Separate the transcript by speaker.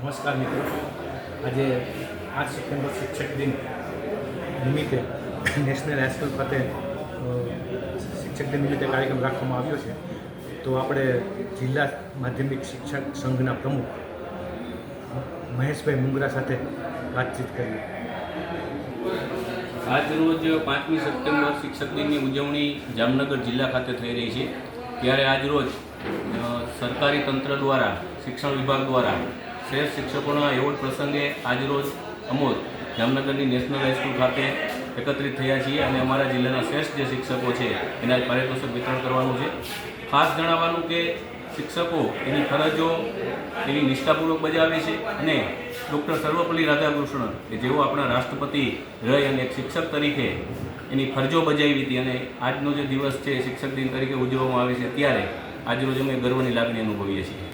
Speaker 1: નમસ્કાર મિત્રો. આજે આઠ સપ્ટેમ્બર શિક્ષક દિન નિમિત્તે નેશનલ હાઈસ્કૂલ ખાતે શિક્ષક દિન નિમિત્તે કાર્યક્રમ રાખવામાં આવ્યો છે. તો આપણે જિલ્લા માધ્યમિક શિક્ષક સંઘના પ્રમુખ મહેશભાઈ મુંગરા સાથે વાતચીત કરી
Speaker 2: આજ રોજ પાંચમી સપ્ટેમ્બર શિક્ષક દિનની ઉજવણી જામનગર જિલ્લા ખાતે થઈ રહી છે. ત્યારે આજ રોજ સરકારી તંત્ર દ્વારા, શિક્ષણ વિભાગ દ્વારા શ્રેષ્ઠ શિક્ષકોના એવોર્ડ પ્રસંગે આજ રોજ અમોદ જામનગરની નેશનલ હાઈસ્કૂલ ખાતે એકત્રિત થયા છીએ અને અમારા જિલ્લાના શ્રેષ્ઠ જે શિક્ષકો છે, એના પારિતોષિક વિતરણ કરવાનું છે. ખાસ જણાવવાનું કે શિક્ષકો એની ફરજો એની નિષ્ઠાપૂર્વક બજાવે છે અને ડૉક્ટર સર્વપલ્લી રાધાકૃષ્ણન, કે જેઓ આપણા રાષ્ટ્રપતિ રહી અને એક શિક્ષક તરીકે એની ફરજો બજાવી હતી અને આજનો જે દિવસ છે શિક્ષક દિન તરીકે ઉજવવામાં આવે છે, ત્યારે આજરોજ અમે ગર્વની લાગણી અનુભવીએ છીએ.